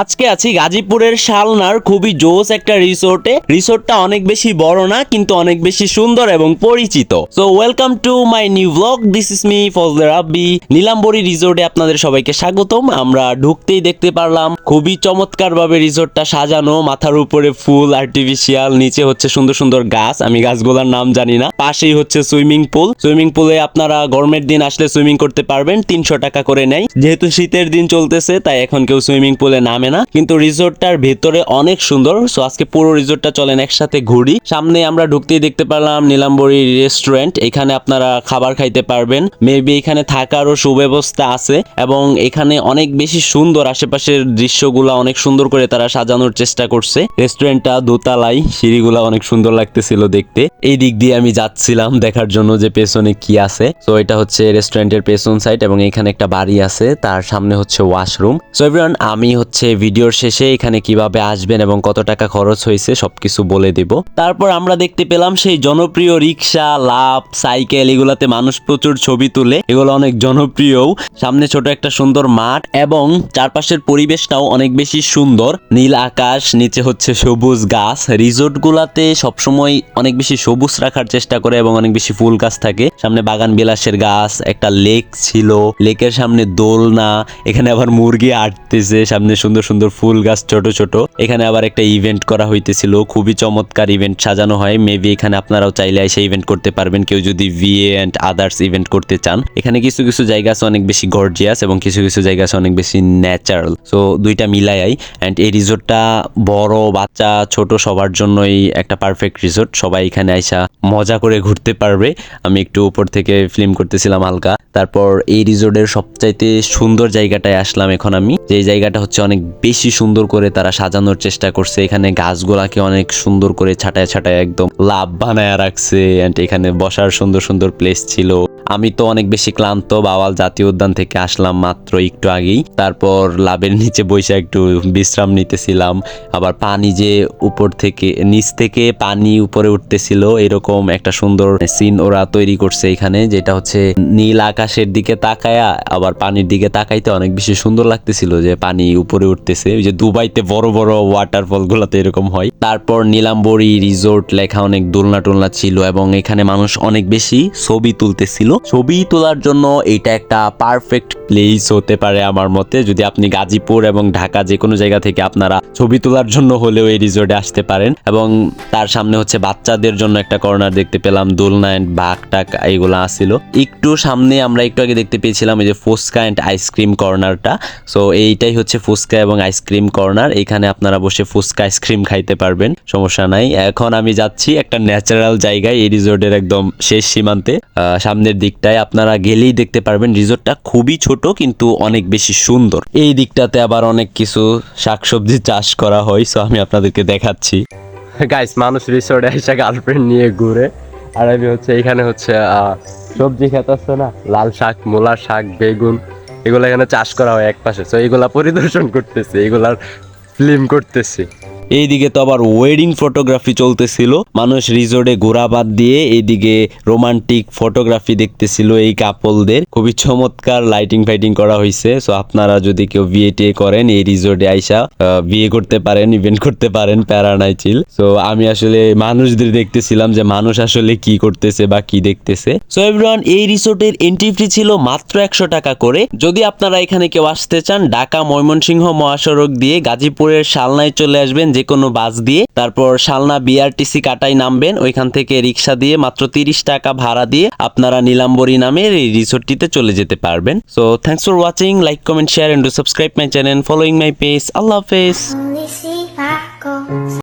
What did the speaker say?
আজকে আছি গাজীপুরের শালনার খুবই জোস একটা রিসোর্টে। রিসোর্টটা অনেক বেশি বড় না, কিন্তু অনেক বেশি সুন্দর এবং পরিচিত। So welcome to my new blog this is me Fazle Rabbi Nilambari রিসোর্টে আপনাদের সবাইকে স্বাগতম। আমরা ঢুকতেই দেখতে পারলাম খুবই চমৎকার ভাবে রিসোর্টটা সাজানো। মাথার উপরে ফুল আর্টিফিশিয়াল নিচে হচ্ছে সুন্দর সুন্দর গাছ। আমি গাছগুলোর নাম জানি না। পাশেই হচ্ছে সুইমিং পুল। সুইমিং পুলে আপনারা গরমের দিন আসলে সুইমিং করতে পারবেন। তিনশো টাকা করে নেয়। যেহেতু শীতের দিন চলতেছে, তাই এখন কেউ সুইমিং পুলে নামে না। কিন্তু রিসোর্টটার ভেতরে অনেক সুন্দর। সো আজকে পুরো রিসোর্টটা চলেন একসাথে ঘুরি। সামনে আমরা ঢুকতেই দেখতে পেলাম নীলাম্বরী রেস্টুরেন্ট এখানে আপনারা খাবার খাইতে পারবেন। মেবি এখানে থাকারও সুব্যবস্থা আছে এবং এখানে অনেক বেশি সুন্দর আশেপাশের দৃশ্যগুলো অনেক সুন্দর করে তারা সাজানোর চেষ্টা করছে। রেস্টুরেন্টটা দোতলাই সিঁড়িগুলা অনেক সুন্দর লাগতেছিল দেখতে। এই দিক দিয়ে আমি যাচ্ছিলাম দেখার জন্য যে পেছনে কি আছে। তো এটা হচ্ছে রেস্টুরেন্টের পেছন সাইড এবং এখানে একটা বাড়ি আছে। তার সামনে হচ্ছে ওয়াশরুম সো এভরিওয়ান আমি হচ্ছে ভিডিওর শেষে এখানে কীভাবে আসবেন এবং কত টাকা খরচ হয়েছে সবকিছু বলে দেব। তারপর আমরা দেখতে পেলাম সেই জনপ্রিয় রিক্সা লাভ সাইকেল এগুলাতে মানুষ প্রচুর ছবি তুলে। এগুলো অনেক জনপ্রিয় সামনে ছোট একটা সুন্দর মাঠ এবং চারপাশের পরিবেশটাও অনেক বেশি সুন্দর। নীল আকাশ, নিচে হচ্ছে সবুজ গাছ। রিসোর্ট গুলাতে সবসময় অনেক বেশি সবুজ রাখার চেষ্টা করে এবং অনেক বেশি ফুল গাছ থাকে। সামনে বাগান বিলাসের গাছ, একটা লেক ছিল। লেকের সামনে দোলনা, এখানে আবার মুরগি আটতেছে সামনে সুন্দর সুন্দর ফুল গাছ ছোট ছোট। এখানে আবার একটা ইভেন্ট করা হইতেছিল। খুবই চমৎকার ইভেন্ট সাজানো হয়। মেবি এখানে আপনারাও চাইলে এসে ইভেন্ট করতে পারবেন। কেউ যদি ভিএ অ্যান্ড আদার্স ইভেন্ট করতে চান। এখানে কিছু কিছু জায়গা আছে অনেক বেশি গর্জিয়াস এবং কিছু কিছু জায়গা আছে অনেক বেশি ন্যাচারাল সো দুইটা মিলাই অ্যান্ড এই রিসোর্টটা বড়, বাচ্চা, ছোট সবার জন্যই একটা পারফেক্ট রিসোর্ট সবাই এখানে আইসা মজা করে ঘুরতে পারবে। আমি একটু উপর থেকে ফিল্ম করতেছিলাম হালকা। তারপর এই রিসোর্টের সবচাইতে সুন্দর জায়গাটায় আসলাম এখন আমি। যে জায়গাটা হচ্ছে অনেক বেশি সুন্দর করে তারা সাজানোর চেষ্টা করছে। এখানে গাছগুলাকে অনেক সুন্দর করে ছাটায় ছাটায় একদম লাভ বানায় রাখছে অ্যান্ড এখানে বসার সুন্দর সুন্দর প্লেস ছিল। আমি তো অনেক বেশি ক্লান্ত বাওয়াল জাতীয় উদ্যান থেকে আসলাম মাত্র একটু আগেই। তারপর লাভের নিচে বসে একটু বিশ্রাম নিতেছিলাম। আবার পানি যে উপর থেকে, নিচ থেকে পানি উপরে উঠতেছিল, এরকম একটা সুন্দর সিন ওরা তৈরি করছে এখানে, যেটা হচ্ছে নীল আকাশের দিকে তাকায়া, আবার পানির দিকে তাকাইতে অনেক বেশি সুন্দর লাগতেছিল যে পানি উপরে উঠতেছে ওই যে দুবাইতে বড় বড় ওয়াটারফল গুলাতে এরকম হয়। তারপর নীলাম্বরী রিসোর্ট লেখা অনেক দোলনা টোলনা ছিল এবং এখানে মানুষ অনেক বেশি ছবি তুলতেছিল। ছবি তোলার জন্য এটা একটা পারফেক্ট প্লেস হতে পারে আমার মতে। যদি আপনি গাজীপুর এবং ঢাকা যে কোনো জায়গা থেকে আপনারা ছবি তোলার জন্য হলেও এই রিসোর্টে আসতে পারেন। এবং তার সামনে হচ্ছে বাচ্চাদের জন্য একটা কর্নার দেখতে পেলাম, দোলনা অ্যান্ড বাঘ টাক এইগুলো আসছিল একটু সামনে আমরা একটু আগে দেখতে পেয়েছিলাম এই যে ফুচকা অ্যান্ড আইসক্রিম কর্নারটা সো এইটাই হচ্ছে ফুচকা এবং আইসক্রিম কর্নার এখানে আপনারা বসে ফুচকা আইসক্রিম খাইতে পারবেন, সমস্যা নাই। এখন আমি যাচ্ছি একটা ন্যাচারাল জায়গায়, এই রিসোর্টের একদম শেষ সীমান্তে। সামনের দিকটায় আপনারা গেলেই দেখতে পারবেন রিসোর্টটা খুবই ছোট কিন্তু অনেক বেশি সুন্দর। এই দিকটাতে আবার অনেক কিছু শাকসবজি চাষ করা হয় সো আমি আপনাদেরকে দেখাচ্ছি। গাইস মানুষ রিসোর্টে এসে গার্লফ্রেন্ড নিয়ে ঘুরে, আর আমি হচ্ছে এখানে হচ্ছে সবজি খেতে আসছে না, লাল শাক, মূলা শাক, বেগুন, এগুলো এখানে চাষ করা হয় এক পাশে তো এগুলা পরিদর্শন করতেছে, এগুলার ফিল্ম করতেছি। এইদিকে তো আবার ওয়েডিং ফটোগ্রাফি চলতেছিল। মানুষ রিসোর্টে ঘোরা বাদ দিয়ে এইদিকে রোমান্টিক ফটোগ্রাফি দেখতেছিল এই কাপলদের খুবই চমৎকার লাইটিং ফাইটিং করা হয়েছে সো আপনারা যদি কেউ বিয়ে টিয়ে করেন, এই রিসোর্টে আইসা বিয়ে করতে পারেন ইভেন্ট করতে পারেন, প্যারা সো আমি আসলে মানুষদের দেখতেছিলাম যে মানুষ আসলে কি করতেছে বা কি দেখতেছে। সো এভরিওয়ান এই রিসোর্টের এন্ট্রি ফি ছিল মাত্র একশো টাকা করে। যদি আপনারা এখানে কেউ আসতে চান, ঢাকা ময়মনসিংহ মহাসড়ক দিয়ে গাজীপুরের শালনায় চলে আসবেন যে কোনো বাস দিয়ে, তারপর শালনা বিআরটিসি কাটাই নামবেন, ওইখান থেকে রিক্সা দিয়ে মাত্র তিরিশ টাকা ভাড়া দিয়ে আপনারা নীলাম্বরী নামের এই রিসোর্টটিতে চলে যেতে পারবেন। So thanks for watching like comment share and subscribe my channel following my page আল্লাহ হাফেজ।